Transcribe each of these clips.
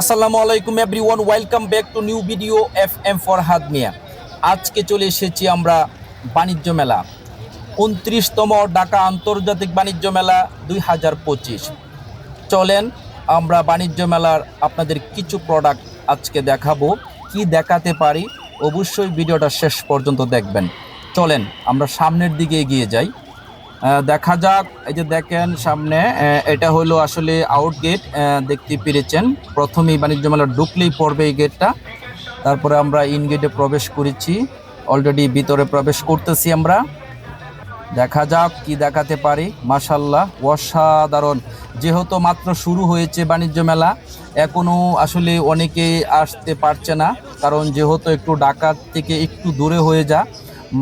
আসসালামু আলাইকুম everyone, welcome back to new video F M for হাদ মিয়া। আজকে চলে এসেছি আমরা বাণিজ্য মেলা, উনত্রিশতম ঢাকা আন্তর্জাতিক বাণিজ্য মেলা দুই হাজার পঁচিশ। চলেন আমরা বাণিজ্য মেলার আপনাদের কিছু প্রোডাক্ট আজকে দেখাবো, কি দেখাতে পারি, অবশ্যই ভিডিওটা শেষ পর্যন্ত দেখবেন। চলেন আমরা সামনের দিকে এগিয়ে যাই। দেখা যাক। এই যে দেখেন সামনে এটা হলো আসলে আউট গেট দেখতে পেরেছেন। প্রথমেই বাণিজ্য মেলা ঢুকলেই পড়বে এই গেটটা তারপরে আমরা ইন গেটে প্রবেশ করেছি। অলরেডি ভিতরে প্রবেশ করতেছি আমরা। দেখা যাক কি দেখাতে পারি। মাশাল্লাহ অসাধারণ। যেহেতু মাত্র শুরু হয়েছে বাণিজ্য মেলা, এখনও আসলে অনেকে আসতে পারছে না। কারণ যেহেতু একটু ডাকাত থেকে একটু দূরে হয়ে যা,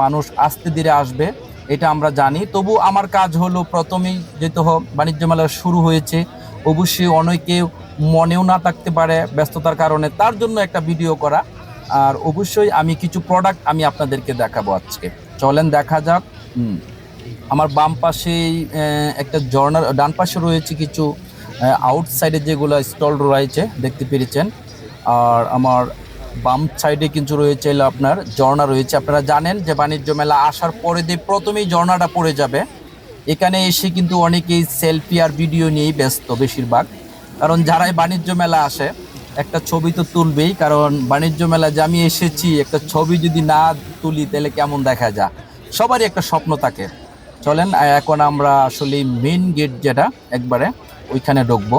মানুষ আস্তে ধীরে আসবে। এটা আমরা জানি। তবু আমার কাজ হলো প্রথমেই যেহেতু বাণিজ্য মেলা শুরু হয়েছে অবশ্যই অনেকে মনেও না থাকতে পারে ব্যস্ততার কারণে তার জন্য একটা ভিডিও করা। আর অবশ্যই আমি কিছু প্রোডাক্ট আমি আপনাদেরকে দেখাবো আজকে। চলেন দেখা যাক। আমার বাম আহ, একটা জর্নার ডান পাশে রয়েছে কিছু আউটসাইডে যেগুলো স্টল রয়েছে দেখতে পেরেছেন। আর আমার বাম সাইডে কিন্তু রয়েছে আপনার ঝর্ণা রয়েছে। আপনারা জানেন যে বাণিজ্য মেলা আসার পরে দিয়ে প্রথমেই ঝর্ণাটা পড়ে যাবে, এখানে এসে কিন্তু অনেকেই সেলফি আর ভিডিও নিয়েই ব্যস্ত বেশিরভাগ। কারণ যারাই বাণিজ্য মেলা আসে, একটা ছবি তো তুলবেই, কারণ বাণিজ্য মেলা যে আমি এসেছি, একটা ছবি যদি না তুলি তাহলে কেমন দেখা যায়? সবারই একটা স্বপ্ন থাকে। চলেন, এখন আমরা আসলে মেন গেট যেটা, একবারে ওইখানে ঢুকবো।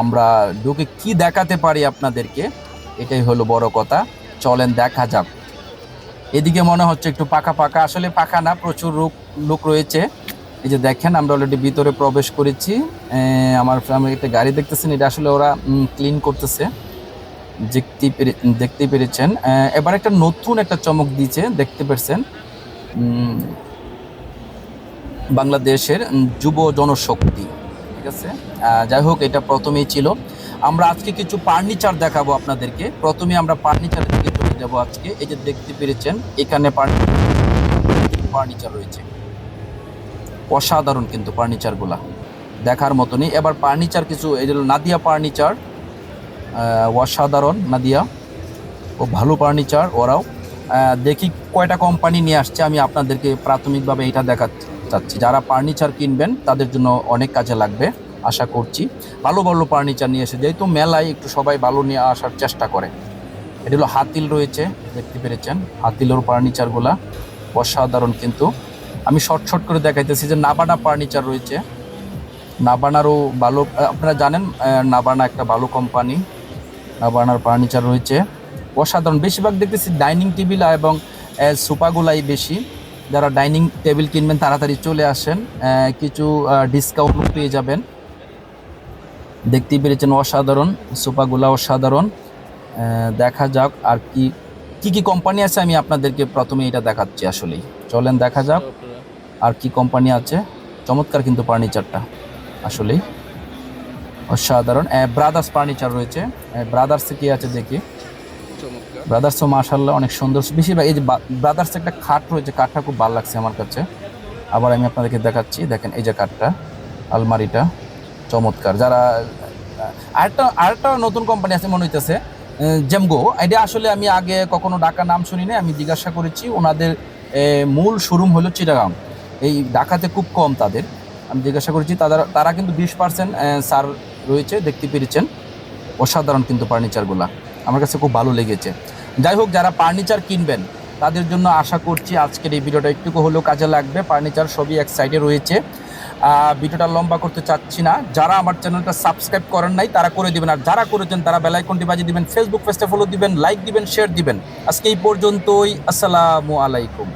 আমরা ঢুকে কি দেখাতে পারি আপনাদেরকে? এটাই হলো বড় কথা। চলেন দেখা যাক। এদিকে মনে হচ্ছে একটু পাকা পাকা। আসলে পাকা না, প্রচুর লোক লোক রয়েছে। এই যে দেখেন, আমরা অলরেডি ভিতরে প্রবেশ করেছি। আমার আমি একটা গাড়ি দেখতেছেন, এটা আসলে ওরা ক্লিন করতেছে। দেখতেই পেরে দেখতেই পেরেছেন। এবার একটা নতুন একটা চমক দিয়েছে, দেখতে পেরেছেন। বাংলাদেশের যুব জনশক্তি, ঠিক আছে? যাই হোক, এটা প্রথমেই ছিল। আমরা আজকে কিছু ফার্নিচার দেখাবো আপনাদেরকে। প্রথমে আমরা ফার্নিচারের দিকে চলে যাব আজকে। এই যে দেখতে পেরেছেন, এখানে ফার্নিচার রয়েছে। অসাধারণ কিন্তু ফার্নিচারগুলা দেখার মতনই। এবার ফার্নিচার কিছু, এই যে নাদিয়া ফার্নিচার অসাধারণ নাদিয়া। ও ভালো ফার্নিচার ওরাও। দেখি কয়টা কোম্পানি নিয়ে আসছে, আমি আপনাদেরকে প্রাথমিকভাবে এটা দেখাতে চাচ্ছি। যারা ফার্নিচার কিনবেন, তাদের জন্য অনেক কাজে লাগবে। আশা করছি। ভালো ভালো ফার্নিচার নিয়ে এসে, যেহেতু মেলায় একটু সবাই ভালো নিয়ে আসার চেষ্টা করে। এটি হলো হাতিল রয়েছে, দেখতে পেরেছেন। হাতিলের ফার্নিচারগুলা অসাধারণ কিন্তু। আমি শর্ট শর্ট করে দেখাইতেছি যে নাবানা ফার্নিচার রয়েছে। নাবানারও ভালো আপনারা জানেন নাবানা একটা ভালো কোম্পানি নাবানার ফার্নিচার রয়েছে। অসাধারণ। বেশিরভাগ দেখতেছি ডাইনিং টেবিল এবং সোফাগুলাই বেশি। যারা ডাইনিং টেবিল কিনবেন, তাড়াতাড়ি চলে আসেন। কিছু ডিসকাউন্ট পেয়ে যাবেন। দেখতেই পেরেছেন অসাধারণ সোফাগুলা অসাধারণ। দেখা যাক আর কি কি কি কোম্পানি আছে আমি আপনাদেরকে প্রথমে এটা দেখাচ্ছি আসলেই। চলেন দেখা যাক আর কি কোম্পানি আছে। চমৎকার কিন্তু ফার্নিচারটা আসলেই। অসাধারণ। ব্রাদার্স ফার্নিচার রয়েছে। ব্রাদার্সে কি আছে দেখি? ব্রাদার্সও মার্শাল্লাহ অনেক সুন্দর। বেশিরভাগ এই যে ব্রাদার্স একটা খাট রয়েছে কাঠটা খুব ভালো লাগছে আমার কাছে। আবার আমি আপনাদেরকে দেখাচ্ছি। দেখেন এই যে কাঠটা আলমারিটা। চমৎকার। যারা, আরেকটা আরেকটা নতুন কোম্পানি আছে মনে হইতেছে জেমগো এটা আসলে আমি আগে কখনো ঢাকা নাম শুনি না আমি জিজ্ঞাসা করেছি, ওনাদের মূল শোরুম হলো চিটাগাং এই ঢাকাতে খুব কম তাদের। আমি জিজ্ঞাসা করেছি, তাদের, তারা কিন্তু বিশ পার্সেন্ট সার রয়েছে, দেখতে পেরেছেন। অসাধারণ কিন্তু ফার্নিচারগুলা। আমার কাছে খুব ভালো লেগেছে। যাই হোক, যারা ফার্নিচার কিনবেন, তাদের জন্য আশা করছি আজকের এই ভিডিওটা একটুকু হলেও কাজে লাগবে। ফার্নিচার সবই এক সাইডে রয়েছে। ভিডিওটা লম্বা করতে চাচ্ছি না। যারা আমার চ্যানেলটা সাবস্ক্রাইব করেন নাই, তারা করে দিবেন। আর যারা করেছেন, তারা বেলাইকনটি বাজিয়ে দিবেন। ফেসবুক পেজটা ফলো দিবেন লাইক দিবেন শেয়ার দিবেন। আজকে এই পর্যন্তই। আসসালামু আলাইকুম।